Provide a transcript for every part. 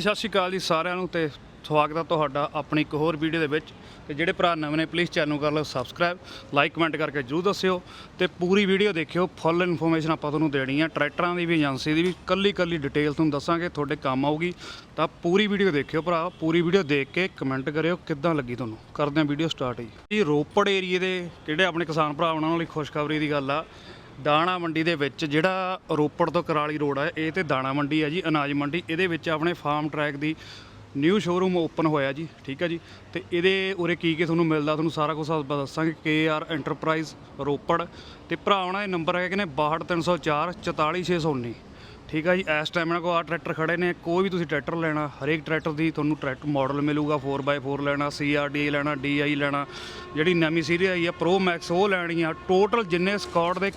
ਸਤਿ ਸ਼੍ਰੀ ਅਕਾਲ ਜੀ ਸਾਰਿਆਂ ਨੂੰ ਤੇ ਸਵਾਗਤ ਹੈ ਤੁਹਾਡਾ ਆਪਣੀ ਇੱਕ ਹੋਰ ਵੀਡੀਓ ਦੇ ਵਿੱਚ। ਤੇ ਜਿਹੜੇ ਭਰਾ ਨਵੇਂ ਨੇ ਪਲੀਜ਼ ਚੈਨਲ ਨੂੰ ਕਰ ਲਓ ਸਬਸਕ੍ਰਾਈਬ ਲਾਈਕ ਕਮੈਂਟ ਕਰਕੇ ਜਰੂਰ ਦੱਸਿਓ। ਤੇ ਪੂਰੀ ਵੀਡੀਓ ਦੇਖਿਓ ਫੁੱਲ ਇਨਫੋਰਮੇਸ਼ਨ ਆਪਾਂ ਤੁਹਾਨੂੰ ਦੇਣੀ ਆ। ਟਰੈਕਟਰਾਂ ਦੀ ਵੀ, ਏਜੰਸੀ ਦੀ ਵੀ, ਕੱਲੀ ਕੱਲੀ ਡਿਟੇਲ ਤੁਹਾਨੂੰ ਦੱਸਾਂਗੇ, ਤੁਹਾਡੇ ਕੰਮ ਆਊਗੀ। ਤਾਂ ਪੂਰੀ ਵੀਡੀਓ ਦੇਖਿਓ ਭਰਾ, ਪੂਰੀ ਵੀਡੀਓ ਦੇਖ ਕੇ ਕਮੈਂਟ ਕਰਿਓ, ਕਿੱਦਾਂ ਲੱਗੀ ਤੁਹਾਨੂੰ। ਕਰਦੇ ਹਾਂ ਵੀਡੀਓ ਸਟਾਰਟ ਜੀ। ਇਹ ਰੋਪੜ ਏਰੀਏ ਦੇ ਜਿਹੜੇ ਆਪਣੇ ਕਿਸਾਨ ਭਰਾ, ਉਹਨਾਂ ਲਈ ਖੁਸ਼ਖਬਰੀ ਦੀ ਗੱਲ ਆ। ਦਾਣਾ ਮੰਡੀ ਦੇ ਵਿੱਚ ਜਿਹੜਾ ਰੋਪੜ ਤੋਂ ਕਰਾਲੀ ਰੋਡ ਹੈ ਇਹ ਤੇ ਦਾਣਾ ਮੰਡੀ ਹੈ ਜੀ, ਅਨਾਜ ਮੰਡੀ। ਇਹਦੇ ਵਿੱਚ ਆਪਣੇ ਫਾਰਮ ਟਰੈਕ ਦੀ ਨਿਊ ਸ਼ੋਰੂਮ ਓਪਨ ਹੋਇਆ ਜੀ, ਠੀਕ ਹੈ ਜੀ। ਤੇ ਇਹਦੇ ਉਰੇ ਕੀ ਕੀ ਤੁਹਾਨੂੰ ਮਿਲਦਾ, ਤੁਹਾਨੂੰ ਸਾਰਾ ਕੁਝ ਦੱਸਾਂਗੇ। K R enterprises Ropar. ਤੇ ਭਰਾ ਉਹਨਾਂ ਦੇ ਨੰਬਰ ਹੈਗੇ ਨੇ 62304 44619 ਠੀਕ ਆ ਜੀ, ਇਸ ਟਾਈਮ ਨਾਲ ਕੋਲ ਆ ਟਰੈਕਟਰ ਖੜੇ ਨੇ। ਕੋਈ ਵੀ ਤੁਸੀਂ ਟਰੈਕਟਰ ਲੈਣਾ, ਹਰੇਕ ਟਰੈਕਟਰ ਦੀ ਤੁਹਾਨੂੰ ਟਰੈਕਟਰ ਮਾਡਲ ਮਿਲੂਗਾ। 4x4 ਲੈਣਾ CRD ਲੈਣਾ DI ਲੈਣਾ। ਜਿਹੜੀ ਨਵੀਂ ਸੀਰੀਜ਼ ਆਈ ਆ ਪ੍ਰੋ ਮੈਕਸ ਉਹ ਲੈਣੀ ਆ। ਟੋਟਲ ਜਿੰਨੇ ਸਕਾਟ ਦੇ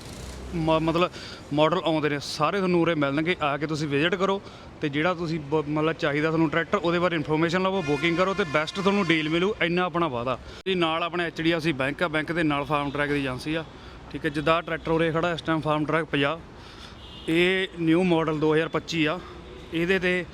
ਮ- ਮਤਲਬ ਮਾਡਲ ਆਉਂਦੇ ਨੇ, ਸਾਰੇ ਤੁਹਾਨੂੰ ਉਰੇ ਮਿਲਣਗੇ, ਆ ਕੇ ਤੁਸੀਂ ਵਿਜ਼ਿਟ ਕਰੋ ਤੇ ਜਿਹੜਾ ਤੁਸੀਂ ਬ- ਮਤਲਬ ਚਾਹੀਦਾ ਤੁਹਾਨੂੰ ਟਰੈਕਟਰ ਉਹਦੇ ਬਾਰੇ ਇਨਫੋਰਮੇਸ਼ਨ ਲਵੋ ਬੁਕਿੰਗ ਕਰੋ ਤੇ ਬੈਸਟ ਤੁਹਾਨੂੰ ਡੀਲ ਮਿਲੂ, ਇੰਨਾ ਆਪਣਾ ਵਾਅਦਾ। ਜੀ ਨਾਲ ਆਪਣੇ HDFC ਬੈਂਕ ਆ ਬੈਂਕ ਦੇ ਨਾਲ ਫਾਰਮ ਟਰੈਕ ਦੀ ਏਜੰਸੀ ਆ, ਠੀਕ ਹੈ, ਜਿੱਦਾਂ ਟਰੈਕਟਰ ਉਰੇ ਖੜਾ, ਇਸ ਟਾਈਮ ਫਾਰਮ ਟਰੈਕ 50 ਇਹ ਨਿਊ ਮਾਡਲ 2025 ਆ, ਇਹਦੇ ਤੇ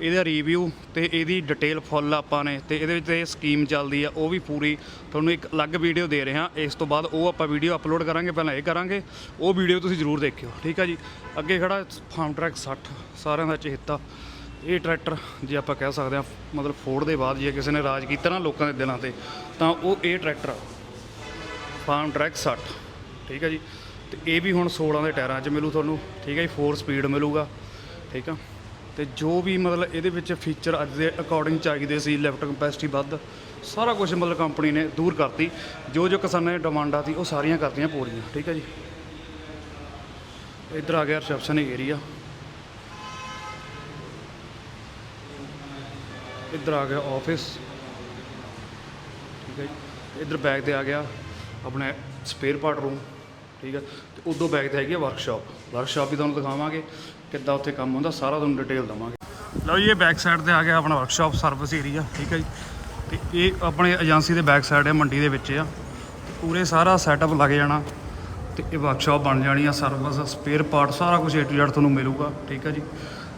ਇਹਦਾ ਰਿਵਿਊ ਤੇ ਇਹਦੀ ਡਿਟੇਲ ਫੁੱਲ ਆਪਾਂ ਨੇ ਤੇ ਇਹਦੇ ਵਿੱਚ ਇਹ ਸਕੀਮ ਚੱਲਦੀ ਆ, ਉਹ ਵੀ ਪੂਰੀ ਤੁਹਾਨੂੰ ਇੱਕ ਅਲੱਗ ਵੀਡੀਓ ਦੇ ਰਹੇ। ਹਾਂ ਇਸ ਤੋਂ ਬਾਅਦ ਉਹ ਆਪਾਂ ਵੀਡੀਓ ਅਪਲੋਡ ਕਰਾਂਗੇ, ਪਹਿਲਾਂ ਇਹ ਕਰਾਂਗੇ, ਉਹ ਵੀਡੀਓ ਤੁਸੀਂ ਜ਼ਰੂਰ ਦੇਖਿਓ, ਠੀਕ ਆ ਜੀ? ਅੱਗੇ ਖੜਾ ਫਾਰਮ ਟਰੈਕ 60 ਸਾਰਿਆਂ ਦਾ ਚਹੇਤਾ। ਇਹ ਟਰੈਕਟਰ ਜੇ ਆਪਾਂ ਕਹਿ ਸਕਦੇ ਹਾਂ ਮਤਲਬ ਫੋੜ ਦੇ ਬਾਅਦ ਜੇ ਕਿਸੇ ਨੇ ਰਾਜ ਕੀਤਾ ਨਾ ਲੋਕਾਂ ਦੇ ਦਿਲਾਂ ਤੇ, ਤਾਂ ਉਹ ਇਹ ਟਰੈਕਟਰ ਫਾਰਮ ਟਰੈਕ 60 ਠੀਕ ਹੈ ਜੀ? ਤੇ ਇਹ ਵੀ ਹੁਣ 16 ਦੇ ਟਾਇਰਾਂ 'ਚ ਮਿਲੂ ਤੁਹਾਨੂੰ, ਠੀਕ ਹੈ ਜੀ? 4 ਸਪੀਡ ਮਿਲੂਗਾ, ਠੀਕ ਆ? ਤੇ ਜੋ ਵੀ ਮਤਲਬ ਇਹਦੇ ਵਿੱਚ ਫੀਚਰ ਅੱਜ ਦੇ ਅਕੋਰਡਿੰਗ ਚਾਹੀਦੇ ਸੀ ਲਿਫਟ ਕਪੈਸਿਟੀ ਵੱਧ, ਸਾਰਾ ਕੁਝ ਮਤਲਬ ਕੰਪਨੀ ਨੇ ਦੂਰ ਕਰਤੀ। ਜੋ ਜੋ ਕਿਸਾਨਾਂ ਦੀ ਡਿਮਾਂਡਾਂ ਸੀ, ਉਹ ਸਾਰੀਆਂ ਕਰਤੀਆਂ ਪੂਰੀਆਂ, ਠੀਕ ਹੈ ਜੀ? ਇੱਧਰ ਆ ਗਿਆ ਰਿਸੈਪਸ਼ਨ ਏਰੀਆ ਇੱਧਰ ਆ ਗਿਆ ਆਫਿਸ ਠੀਕ ਹੈ ਜੀ? ਇੱਧਰ ਬੈਕ ਤੇ ਆ ਗਿਆ ਆਪਣੇ ਸਪੇਅਰ ਪਾਰਟ ਰੂਮ ਠੀਕ ਆ ਤੇ ਉਦੋਂ ਬੈਕ ਤੇ ਹੈਗੀ ਆ ਵਰਕਸ਼ਾਪ ਵਰਕਸ਼ਾਪ ਵੀ ਤੁਹਾਨੂੰ ਦਿਖਾਵਾਂਗੇ, ਕਿੱਦਾਂ ਉੱਥੇ ਕੰਮ ਹੁੰਦਾ, ਸਾਰਾ ਤੁਹਾਨੂੰ ਡਿਟੇਲ ਦਵਾਂਗੇ। ਲਓ ਜੀ, ਇਹ ਬੈਕ ਸਾਈਡ ਤੇ ਆ ਗਿਆ ਆਪਣਾ ਵਰਕਸ਼ਾਪ ਸਰਵਿਸ ਏਰੀਆ ਠੀਕ ਆ ਜੀ? ਤੇ ਇਹ ਆਪਣੇ ਏਜੰਸੀ ਦੇ ਬੈਕ ਸਾਈਡ ਹੈ, ਮੰਡੀ ਦੇ ਵਿੱਚ ਆ। ਤੇ ਪੂਰੇ ਸਾਰਾ ਸੈਟਅਪ ਲੱਗ ਜਾਣਾ। ਤੇ ਇਹ ਵਰਕਸ਼ਾਪ ਬਣ ਜਾਣੀ ਆ ਸਰਵਿਸ ਸਪੇਅਰ ਪਾਰਟ ਸਾਰਾ ਕੁਝ A to Z ਤੁਹਾਨੂੰ ਮਿਲੂਗਾ, ਠੀਕ ਆ ਜੀ?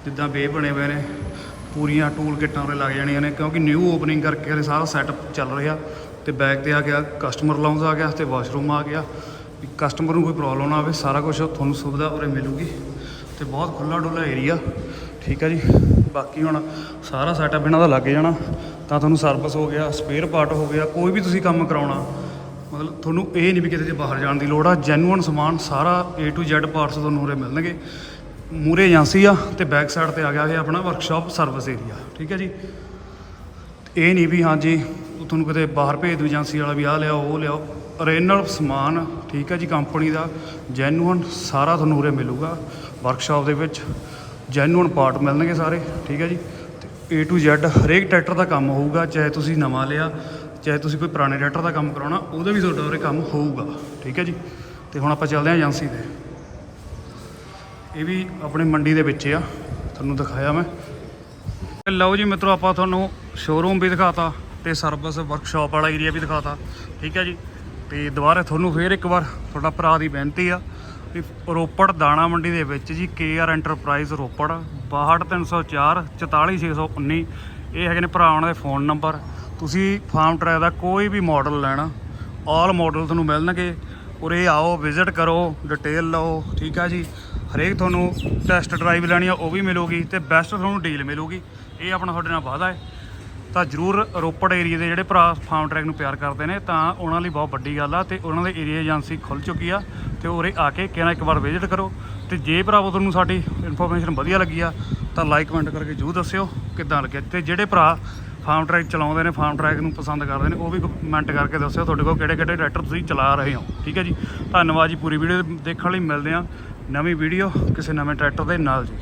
ਜਿੱਦਾਂ ਬੇ ਬਣੇ ਹੋਏ ਨੇ, ਪੂਰੀਆਂ ਟੂਲ ਕਿੱਟਾਂ ਉਰੇ ਲੱਗ ਜਾਣੀਆਂ ਨੇ, ਕਿਉਂਕਿ ਨਿਊ ਓਪਨਿੰਗ ਕਰਕੇ ਹਲੇ ਸਾਰਾ ਸੈਟਅਪ ਚੱਲ ਰਿਹਾ। ਤੇ ਬੈਕ ਤੇ ਆ ਗਿਆ ਕਸਟਮਰ ਲਾਉਂਜ ਆ ਗਿਆ, ਤੇ ਵਾਸ਼ਰੂਮ ਆ ਗਿਆ। ਵੀ ਕਸਟਮਰ ਨੂੰ ਕੋਈ ਪ੍ਰੋਬਲਮ ਨਾ ਆਵੇ, ਸਾਰਾ ਕੁਝ ਤੁਹਾਨੂੰ ਸੁਵਿਧਾ ਉਰੇ ਮਿਲੂਗੀ ਤੇ ਬਹੁਤ ਖੁੱਲਾ ਡੁੱਲਾ ਏਰੀਆ ਠੀਕ ਹੈ ਜੀ? ਬਾਕੀ ਹੁਣ ਸਾਰਾ ਸੈਟਅਪ ਇਹਨਾਂ ਦਾ ਲੱਗ ਜਾਣਾ। ਤਾਂ ਤੁਹਾਨੂੰ ਸਰਵਿਸ ਹੋ ਗਿਆ ਸਪੇਅਰ ਪਾਰਟ ਹੋ ਗਿਆ, ਕੋਈ ਵੀ ਤੁਸੀਂ ਕੰਮ ਕਰਾਉਣਾ, ਮਤਲਬ ਤੁਹਾਨੂੰ ਇਹ ਨਹੀਂ ਵੀ ਕਿਤੇ ਜੇ ਬਾਹਰ ਜਾਣ ਦੀ ਲੋੜ ਆ। ਜੈਨੂਅਨ ਸਮਾਨ ਸਾਰਾ A to Z ਪਾਰਟਸ ਤੁਹਾਨੂੰ ਉਰੇ ਮਿਲਣਗੇ। ਮੂਰੇ ਏਜੰਸੀ ਆ ਤੇ ਬੈਕ ਸਾਈਡ ਤੇ ਆ ਗਿਆ ਇਹ ਆਪਣਾ ਵਰਕਸ਼ਾਪ ਸਰਵਿਸ ਏਰੀਆ ਠੀਕ ਹੈ ਜੀ? ਇਹ ਨਹੀਂ ਵੀ ਹਾਂਜੀ ਤੁਹਾਨੂੰ ਕਿਤੇ ਬਾਹਰ ਭੇਜ ਦੂ ਏਜੰਸੀ ਵਾਲਾ ਵੀ ਆਹ ਲਿਆਓ, ਉਹ ਲਿਆਓ। ਓਰੀਜਨਲ ਸਮਾਨ ਠੀਕ ਹੈ ਜੀ ਕੰਪਨੀ ਦਾ ਜੈਨੂਅਨ ਸਾਰਾ ਤੁਹਾਨੂੰ ਉਰੇ ਮਿਲੂਗਾ ਵਰਕਸ਼ਾਪ ਦੇ ਵਿੱਚ। ਜੈਨੂਅਨ ਪਾਰਟ ਮਿਲਣਗੇ ਸਾਰੇ, ਠੀਕ ਹੈ ਜੀ। ਤੇ A to Z ਹਰੇਕ ਟਰੈਕਟਰ ਦਾ ਕੰਮ ਹੋਊਗਾ, ਚਾਹੇ ਤੁਸੀਂ ਨਵਾਂ ਲਿਆ, ਚਾਹੇ ਤੁਸੀਂ ਕੋਈ ਪੁਰਾਣੇ ਟਰੈਕਟਰ ਦਾ ਕੰਮ ਕਰਾਉਣਾ, ਉਹਦਾ ਵੀ ਤੁਹਾਡਾ ਉਰੇ ਕੰਮ ਹੋਊਗਾ, ਠੀਕ ਹੈ ਜੀ। ਤੇ ਹੁਣ ਆਪਾਂ ਚੱਲਦੇ ਹਾਂ ਏਜੰਸੀ ਤੇ। ਇਹ ਵੀ ਆਪਣੇ ਮੰਡੀ ਦੇ ਵਿੱਚ ਆ, ਤੁਹਾਨੂੰ ਦਿਖਾਇਆ ਮੈਂ। ਲਓ ਜੀ ਮਿੱਤਰੋ, ਆਪਾਂ ਤੁਹਾਨੂੰ ਸ਼ੋਰੂਮ ਵੀ ਦਿਖਾਤਾ। ਤੇ ਸਰਵਿਸ ਵਰਕਸ਼ਾਪ ਵਾਲਾ ਏਰੀਆ ਵੀ ਦਿਖਾਤਾ। ਠੀਕ ਹੈ ਜੀ? ਤੇ ਦੁਬਾਰਾ ਤੁਹਾਨੂੰ ਫੇਰ ਇੱਕ ਵਾਰ ਤੁਹਾਡਾ ਭਰਾ ਦੀ ਬੇਨਤੀ ਆ ਵੀ ਰੋਪੜ ਦਾਣਾ ਮੰਡੀ ਦੇ ਵਿੱਚ ਜੀ ਕੇਆਰ ਐਂਟਰਪ੍ਰਾਈਜ਼ ਰੋਪੜ 62304 44619 ਇਹ ਹੈਗੇ ਨੇ ਭਰਾ ਉਹਨਾਂ ਦੇ ਫੋਨ ਨੰਬਰ ਤੁਸੀਂ ਫਾਰਮ ਟਰੈਕ ਦਾ ਕੋਈ ਵੀ ਮਾਡਲ ਲੈਣਾ ਆਲ ਮਾਡਲ ਤੁਹਾਨੂੰ ਮਿਲਣਗੇ। ਉਰੇ ਆਓ ਵਿਜ਼ਿਟ ਕਰੋ ਡਿਟੇਲ ਲਓ, ਠੀਕ ਆ ਜੀ? ਹਰੇਕ ਤੁਹਾਨੂੰ ਟੈਸਟ ਡਰਾਈਵ ਲੈਣੀ ਆ, ਉਹ ਵੀ ਮਿਲੂਗੀ ਤੇ ਬੈਸਟ ਤੁਹਾਨੂੰ ਡੀਲ ਮਿਲੂਗੀ। ਇਹ ਆਪਣਾ ਤੁਹਾਡੇ ਨਾਲ ਵਾਅਦਾ ਹੈ। ਤਾਂ ਜਰੂਰ ਰੋਪੜ ਏਰੀਆ ਦੇ ਜਿਹੜੇ ਭਰਾ ਫਾਰਮ ਟਰੈਕ ਨੂੰ ਪਿਆਰ ਕਰਦੇ ਨੇ, ਤਾਂ ਉਹਨਾਂ ਲਈ ਬਹੁਤ ਵੱਡੀ ਗੱਲ ਆ ਤੇ ਉਹਨਾਂ ਦੇ ਏਰੀਆ ਏਜੰਸੀ ਖੁੱਲ ਚੁੱਕੀ ਆ ਤੇ ਉਰੇ ਆ ਕੇ ਕਿਹਨਾਂ ਇੱਕ ਵਾਰ ਵਿਜ਼ਿਟ ਕਰੋ। ਤੇ ਜੇ ਭਰਾਵੋ ਤੁਹਾਨੂੰ ਸਾਡੀ ਇਨਫੋਰਮੇਸ਼ਨ ਵਧੀਆ ਲੱਗੀ ਆ, ਤਾਂ ਲਾਈਕ ਕਮੈਂਟ ਕਰਕੇ ਜਰੂਰ ਦੱਸਿਓ ਕਿੱਦਾਂ ਲੱਗਿਆ। ਤੇ ਜਿਹੜੇ ਭਰਾ ਫਾਰਮ ਟਰੈਕ ਚਲਾਉਂਦੇ ਨੇ, ਫਾਰਮ ਟਰੈਕ ਨੂੰ ਪਸੰਦ ਕਰਦੇ ਨੇ, ਉਹ ਵੀ ਕਮੈਂਟ ਕਰਕੇ ਦੱਸਿਓ ਤੁਹਾਡੇ ਕੋਲ ਕਿਹੜੇ ਕਿਹੜੇ ਟਰੈਕਟਰ ਤੁਸੀਂ ਚਲਾ ਰਹੇ ਹੋ। ਠੀਕ ਹੈ ਜੀ? ਧੰਨਵਾਦ ਜੀ ਪੂਰੀ ਵੀਡੀਓ ਦੇਖਣ ਲਈ, ਮਿਲਦੇ ਆ ਨਵੀਂ ਵੀਡੀਓ ਕਿਸੇ ਨਵੇਂ ਟਰੈਕਟਰ ਦੇ ਨਾਲ ਜੀ।